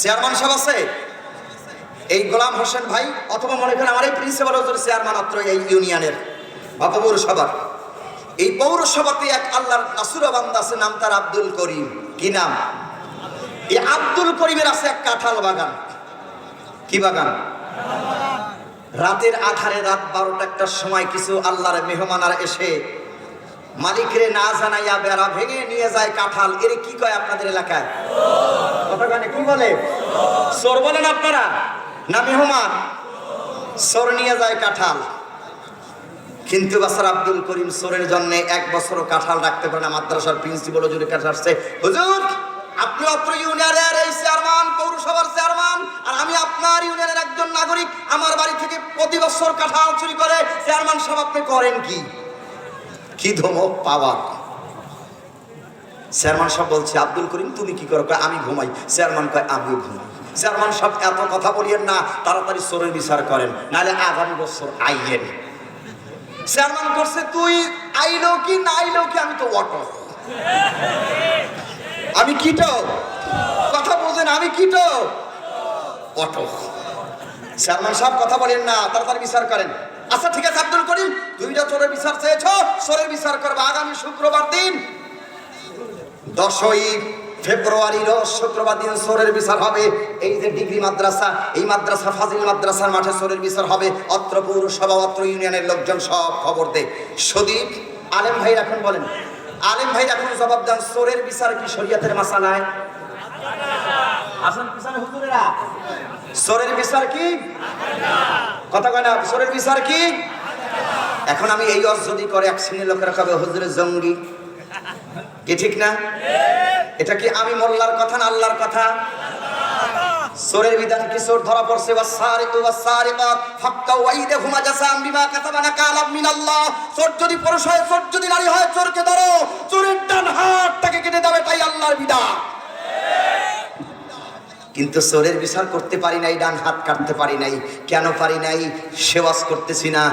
Chairman সাহেব আছে? এই গোলাম হোসেন ভাই, অথবা মনে করেন আমার এই প্রিন্সিপাল হজুর চেয়ারম্যান অত্র এই ইউনিয়নের বা পৌরসভার। এই পৌরসভাতে এক আল্লাহর নাসুরা বান্দা আছে, নাম তার আব্দুল করিম। কি নাম? এই আব্দুল করিমের আছে এক কাঁঠাল বাগান। কি বাগান? রাতের আধারে রাত বারোটা একটার সময় কিছু আল্লাহর মেহমানার এসে মালিকরে না জানাইয়া বেড়া ভেঙে নিয়ে যায় কাঁঠাল। এর কি কয় আপনাদের এলাকায়? কি বলে? চোর বলেন আপনারা। না, মেহমান। চোর নিয়ে যায় কাঁঠাল। কিন্তু বাসার আব্দুল করিম সোরের জন্য এক বছরও কাঁঠাল রাখতে পারে না। মাদ্রাসার প্রিন্সিপাল হুজুর কাছে আসছে হুজুর, আপনি অত্র ইউনিয়নের এই চেয়ারম্যান, পৌরসভার চেয়ারম্যান, আর আমি আপনার ইউনিয়নের একজন নাগরিক। আমার বাড়ি থেকে প্রতি বছর কাঁঠাল চুরি করে। চেয়ারম্যান সাহেব, আপনি করেন কি? কি ধমক পাওয়ার চেয়ারম্যান সাহেব বলছে, আব্দুল করিম, তুমি কি করো? আমি ঘুমাই। চেয়ারম্যান কয়, আমিও ঘুমাই। চেয়ারম্যান সাহেব এত কথা বলিয়েন না, তাড়াতাড়ি চোরের বিচার করেন, নাহলে আগামী বছর আইয়েন চেয়ারম্যান করছে, তুই আইলো কি না আইলো কি? আমি তো অটো। আমি কিটো? কথা বলছেন আমি কিটো? অটো। চেয়ারম্যান সাহেব কথা বলেন না, তাড়াতাড়ি বিচার করেন। আচ্ছা ঠিক আছে, আব্দুল করিম তুমি যা চোরের বিচার চেয়েছ, চোরের বিচার করবে আগামী শুক্রবার দিন। দশই ফেব্রুয়ারির শুক্রবার দিন সোরের বিচার হবে। এই যে ডিগ্রি মাদ্রাসা, এই মাদ্রাসা, ফাজিল মাদ্রাসার মাঠে সোরের বিচার হবে। অত্র পৌরসভা, অত্র ইউনিয়নের লোকজন সব খবর দে। সদীপ, আলেম ভাই এখন বলেন। আলেম ভাই এখন জবাব দেন সোরের বিচার কি শরীয়তের মাসালায়? আসেন পিছনে হুজুরেরা। সোরের বিচার কি? কথা কয় না সোরের বিচার কি? এখন আমি এই অর্থ যদি করে, এক শ্রেণির লোকেরা কবে হুজুরের জঙ্গি? কি ঠিক না? এটা কি আমি মোল্লার কথা না আল্লাহর কথা? সোরের বিধান কি সোর ধরা পড়ছে? ওয়াসারিকু ওয়াসারিকাত, ফাক্কা ওয়াইদহুমা জাযাম বিমা কাতাবানা কালাম মিনাল্লাহ। চোর যদি পুরুষ হয়, চোর যদি নারী হয়, চোরকে ধরো। চোরের ডান হাতটাকে কেটে দেবে তাই আল্লাহর বিধান। কিন্তু চোরের বিচার করতে পারি নাই, ডান হাত কাটতে পারি নাই। কেন পারি নাই? সেবাস করতেছি না।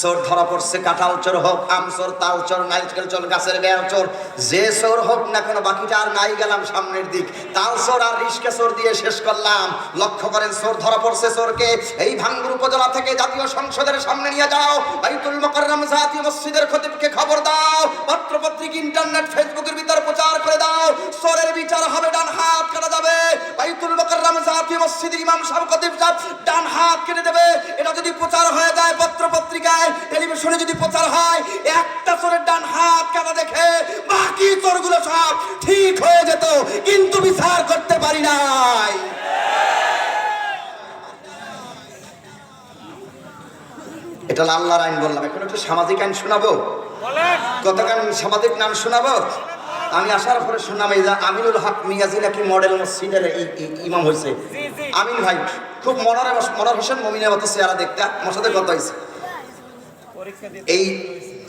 চোর ধরা পড়ছে, কাঁঠাল চোর হোক, আম চোর, তাল চোর নাইকেল চোর, গাছের বেড় চোর, যে চোর হোক না কোনো, বাকিটা আর নাই গেলাম সামনের দিক। তাল চোর আর রিস্কে চোর দিয়ে শেষ করলাম। লক্ষ্য করেন চোর ধরা পড়ছে চোরকে। এই ভাঙ্গুর উপজেলা থেকে জাতীয় সংসদের সামনে নিয়ে যাও। বাইতুল মোকাররম জাতীয় মসজিদের খতিবকে খবর দাও। পত্র পত্রিকা ইন্টারনেট প্রচার চোরের বিচার হবে ডান হাত কাটা যাবে। বাইতুল মোকাররম জাতীয় মসজিদের ইমাম সাহেব খতিব সাহেব ডান হাত কেটে দেবে। এটা যদি প্রচার হয়ে যায় পত্র পত্রিকায় টেলিভিশনে যদি প্রচার হয় একটা চোরের ডান হাত কাটা দেখে বাকি চোরগুলো সব ঠিক হয়ে যেত কিন্তু বিচার করতে পারি নাই। এটা আল্লাহর আইন বললাম এখন একটু সামাজিক আইন শোনাবো? কতক্ষণ সামাজিক নাম শোনাবো? আমি আসার পরে শুনলাম এই যে আমিনুল হক মিয়াজি নাকি মডেল মসজিদের ইমাম হয়েছে আমিন ভাই খুব মনার মনার হোসেন মমিনের মতো চেহারা দেখতে। আমার সাথে কথা হয়েছে এই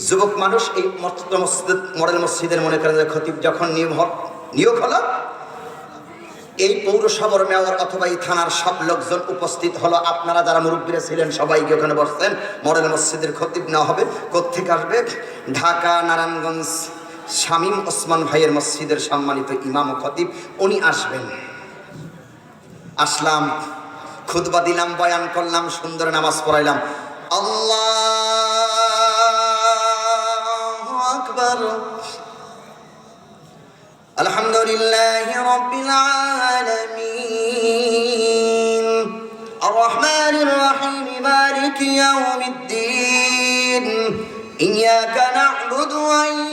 যুবক মানুষ এই মসজিদ মসজিদ মডেল মসজিদের মনে করেন যে খতিব যখন নিয়োগ হ- নিয়োগ হলো এই পৌরসভার মেয়র অথবা এই থানার সব লোকজন উপস্থিত হলো। আপনারা যারা মুরব্বীরা ছিলেন সবাইকে ওখানে বসছেন। মডেল মসজিদের খতিব নেওয়া হবে। কোথেকে আসবে? ঢাকা নারায়ণগঞ্জ। শামীম ওসমান ভাইয়ের মসজিদের সম্মানিত ইমাম ও খতিব, উনি আসবেন। আসলাম খুদবা দিলাম, বয়ান করলাম, সুন্দর নামাজ পড়াইলাম। আল্লাহ আকবর। আলহামদুলিল্লাহ রাব্বিল আলামিন। আর রহমানির রহিম ইয়াউমিদ্দিন। ইয়াকা না'বুদু ওয়া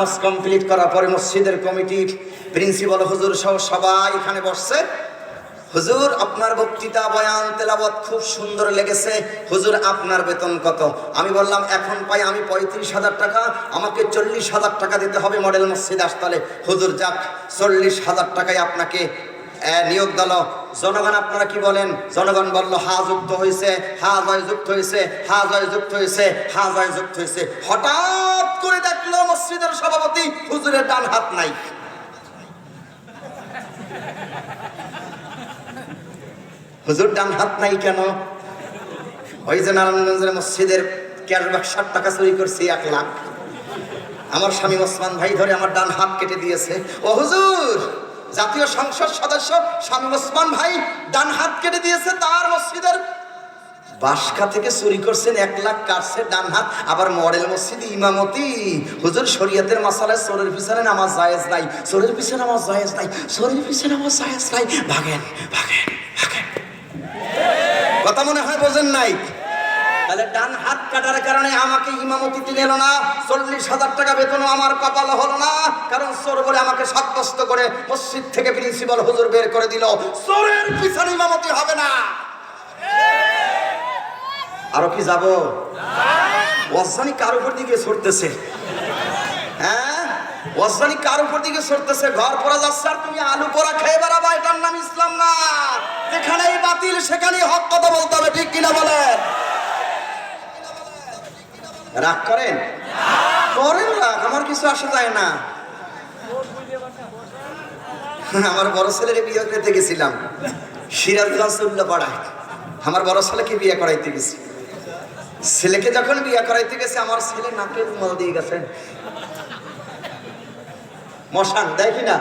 নামাজ কমপ্লিট করার পরে মসজিদের কমিটির প্রিন্সিপাল হুজুর সহ সবাই এখানে বসছে। হুজুর, আপনার বক্তৃতা, বয়ান তেলাবত খুব সুন্দর লেগেছে। হুজুর, আপনার বেতন কত? আমি বললাম, এখন পাই আমি পঁয়ত্রিশ হাজার টাকা, আমাকে চল্লিশ হাজার টাকা দিতে হবে মডেল মসজিদ আসতালে হুজুর, যাক, চল্লিশ হাজার টাকায় আপনাকে নিয়োগ দল। জনগণ, আপনারা কি বলেন? জনগণ বলল, হা, যুক্ত হয়েছে হা, জয়, যুক্ত হয়েছে হা, জয়, যুক্ত হয়েছে হা, জয়, যুক্ত হয়েছে হঠাৎ করে দেখল মসজিদের সভাপতি, হুজুরের ডান হাত নাই। হুজুর ডান হাত নাই কেন? ওই যে নারায়ণগঞ্জের মসজিদের ক্যাশব্যাক ষাট টাকা চুরি করছি, এক লাখ। আমার স্বামী ওসমান ভাই ধরে আমার ডান হাত কেটে দিয়েছে। ও হুজুর, জাতীয় সংসদ সদস্য স্বামী ওসমান ভাই ডান হাত কেটে দিয়েছে, তার মসজিদের বাসকা থেকে চুরি করছেন এক লাখ কাটছে ডান হাত, আবার মডেল মসজিদ ইমামতি। হুজুর, শরীয়তের মাসালায় চোরের পিছনে নামাজ জায়েজ নাই, চোরের পিছনে নামাজ জায়েজ নাই, চোরের পিছনে নামাজ জায়েজ নাই। ভাগেন ভাগেন ভাগেন। কথা মনে হয় বোঝেন নাই? তাহলে ডান হাত কাটার কারণে আমাকে ইমামতি ইমামতিতে নিল না, চল্লিশ হাজার টাকা বেতনও আমার কপাল হলো না, কারণ চোর বলে আমাকে সাব্যস্ত করে মসজিদ থেকে প্রিন্সিপাল হুজুর বের করে দিল। চোরের পিছনে ইমামতি হবে না। আরও কি যাব? ওয়াসানি কার উপর দিকে ছড়তেছে হ্যাঁ? ওয়াসানি কার উপর দিকে ছড়তেছে ঘর পড়া যাচ্ছে আর তুমি আলু পোড়া খেয়ে বেড়াবা, এটার নাম ইসলাম না। যেখানেই বাতিল, সেখানেই হক কথা বলতে হবে, ঠিক কিনা বলেন? রাগ করেন? করেন রাগ, আমার কিছু আসা যায় না। আমার বড় ছেলের বিয়ে করতে গেছিলাম, সিরাজগঞ্জ উল্লাপাড়ায়। আমার বড় ছেলেকে বিয়ে করাইতে গেছি। ছেলেকে যখন বিয়ে করাইতে গেছে, আমার ছেলে নাকে রুমাল দিয়ে গেছেন মশান, দেয় কি না?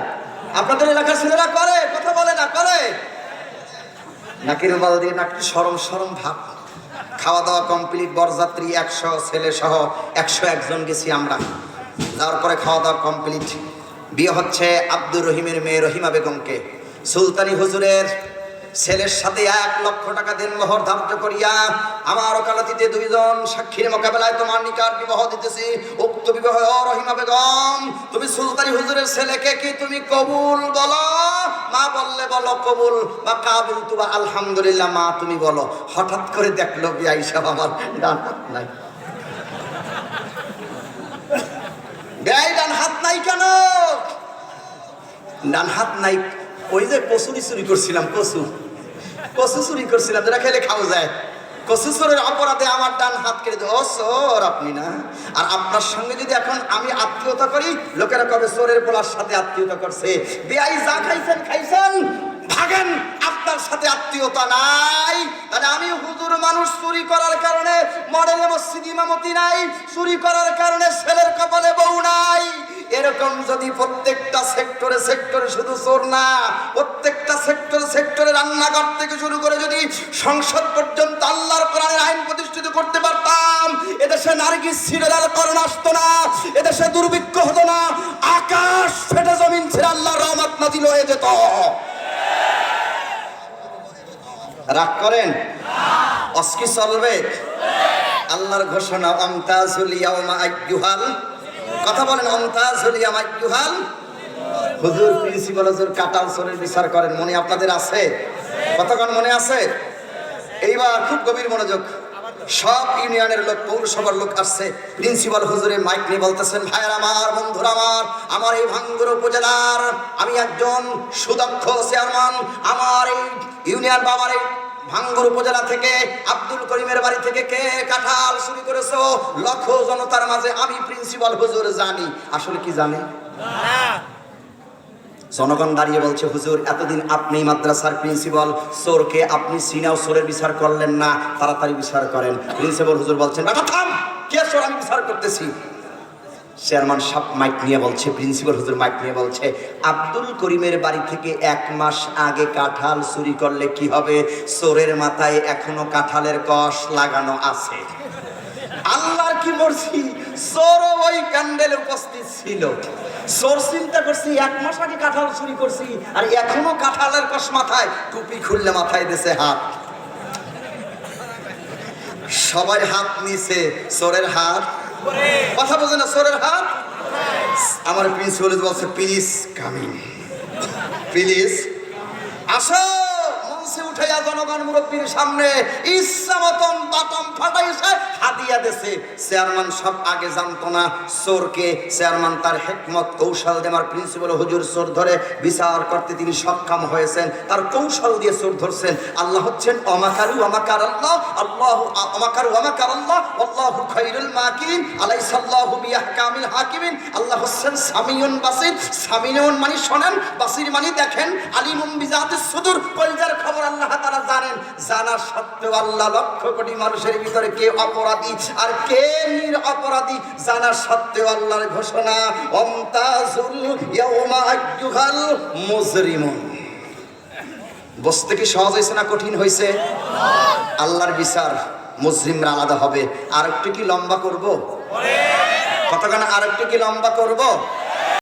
আপনাদের এলাকার ছেলেরা করে, কথা বলে না, করে। নাকি রুমাল দিয়ে নাকি সরম সরম ভাব। খাওয়া দাওয়া কমপ্লিট বরযাত্রী একশো ছেলে সহ একশো একজন গেছি আমরা। যাওয়ার পরে খাওয়া দাওয়া কমপ্লিট বিয়ে হচ্ছে আব্দুর রহিমের মেয়ে রহিমা বেগমকে। সুলতানি হুজুরের ছেলের সাথে এক লক্ষ টাকা দেন মোহর ধার্য করিয়া আমার ওকালতিতে দুইজন সাক্ষীর মোকাবেলায় তোমার নিকাট বিবাহ দিতেছি। উক্ত বিবাহ রহিমা বেগম, তুমি সুলতানি হুজুরের ছেলেকে কি তুমি কবুল বলো? মা বললে বলো, কবুল। বা কাবুল তুবা, আলহামদুলিল্লাহ, মা তুমি বলো। হঠাৎ করে দেখল বিয়া হিসাব আমার ডান হাত নাই। বেয়াই ডান হাত নাই কেন? ডান হাত নাই ওই যে কচুরি চুরি করছিলাম, কচু। কচু চুরি করছিলাম, যেটা খেলে খাওয়া যায়। কচু চোরের অপরাধে আমার ডান হাত কেটে ও চোর আপনি না। আর আপনার সঙ্গে যদি এখন আমি আত্মীয়তা করি, লোকেরা কবে চোরের পোলার সাথে আত্মীয়তা করছে? বেআই যা খাইছেন খাইছেন। ভাগেন, আপনার সাথে আত্মীয়তা নাই। তাহলে আমি হুজুর মানুষ চুরি করার কারণে মডেল মসজিদ ইমামতি নাই। চুরি করার কারণে ছেলের কপালে বউ নাই। এরকম যদি প্রত্যেকটা সেক্টরে সেক্টরে শুধু চোর না, প্রত্যেকটা সেক্টরে সেক্টরে রান্নাঘর থেকে শুরু করে যদি সংসদ পর্যন্ত আল্লাহর কোরআনের আইন প্রতিষ্ঠিত করতে পারতাম, এদেশে নার্গিস সিরিয়াল করোনা আসতো না, এদেশে দুর্ভিক্ষ হতো না, আকাশ ফেটে জমিন ছেড়ে আল্লাহর রহমত নাজিল হয়ে যেত। রাগ করেন? অস্কি চলবে? আল্লাহর ঘোষণা, অমতাজুল ইয়াউমা আইয়ুহাল কথা বলেন, অমতাজুল ইয়াউমা আইয়ুহাল হুজুর প্রিন্সিপাল হুজুর, কাটাল সরের বিচার করেন। মনে আপনাদের আছে? কতক্ষণ মনে আছে? এইবার খুব গভীর মনোযোগ। সব ইউনিয়নের লোক, পৌরসভার লোক আসছে। প্রিন্সিপাল হুজুরে মাইক নিয়ে বলতেছেন, ভাইয়ের আমার, বন্ধুরা আমার আমার এই ভাঙ্গুর উপজেলার, আমি একজন সুদক্ষ চেয়ারম্যান। আমার এই ইউনিয়ন বা আমার এই ভাঙ্গুর উপজেলা থেকে আব্দুল করিমের বাড়ি থেকে কে কাঁঠাল চুরি করেছ? লক্ষ জনতার মাঝে আমি প্রিন্সিপাল হুজুর জানি। আসলে কি জানে? জনগণ দাঁড়িয়ে বলছে, হুজুর, এতদিন আপনি মাদ্রাসার প্রিন্সিপাল চোরকে আপনি সিনাও চোরের বিচার করলেন না, তাড়াতাড়ি বিচার করেন। প্রিন্সিপাল হুজুর বলছেন কে সোর আমি বিচার করতেছি। চেয়ারম্যান সাপ মাইক নিয়ে বলছে, প্রিন্সিপাল হুজুর মাইক নিয়ে বলছে, আব্দুল করিমের বাড়ি থেকে এক মাস আগে কাঁঠাল চুরি করলে কি হবে? চোরের মাথায় এখনও কাঁঠালের কষ লাগানো আছে। আল্লাহর কি মর্জি? চোর ওই প্যান্ডেলে উপস্থিত ছিল। চোর চিন্তা করছি, এক মাস আগে কাঁঠাল চুরি করছি, আর এখনও কাঁঠালের কষ মাথায়, টুপি খুললে মাথায় দেশে হাত। সবাই হাত নিছে চোরের হাত কথা বোঝে না সোরের হাত? আমার প্রিন্স বলছে প্লিজ কামিং প্লিজ আসো। মঞ্চে উঠে জনগণ মুরব্বীর সামনে ইচ্ছা মতন বাতম ফাটাইছে হাদিয়া দেছে। চেয়ারম্যান সব আগে জানতো না, চোরকে। চেয়ারম্যান তার হেকমত, কৌশল দিয়ে আমার প্রিন্সিপাল হুজুর চোর ধরে বিচার করতে তিনি সক্ষম হয়েছেন। তার কৌশল দিয়ে চোর ধরছেন। আল্লাহ হচ্ছেন অমাকারু অমাকার আল্লাহ আল্লাহ অমাকারু অমাকার আল্লাহ, আল্লাহু খাইরুল মাকিরিন, আলাইসাল্লাহু বিয়াহকামিল হাকিমিন। আল্লাহ হচ্ছেন সামিউন বাসির। সামিউন মানে শোনেন, বাসির মানে দেখেন। আলিমুম বিজাতিস সুদূর, কলজার খবর আল্লাহ তাআলা জানেন, জানা সত্ত্বেও আল্লাহ লক্ষ কোটি মানুষের ভিতরে কে অপরাধী আর কে নির অপরাধী জানা সত্ত্বেও আল্লাহর ঘোষণা, অমতাজুল ইয়াউমা মুজরিমুন। বসতে কি সহজ হয়েছে না কঠিন হয়েছে? আল্লাহর বিচার মুসলিমরা আলাদা হবে। আর একটু কি লম্বা করব? কতক্ষণ আর একটু কি লম্বা করব?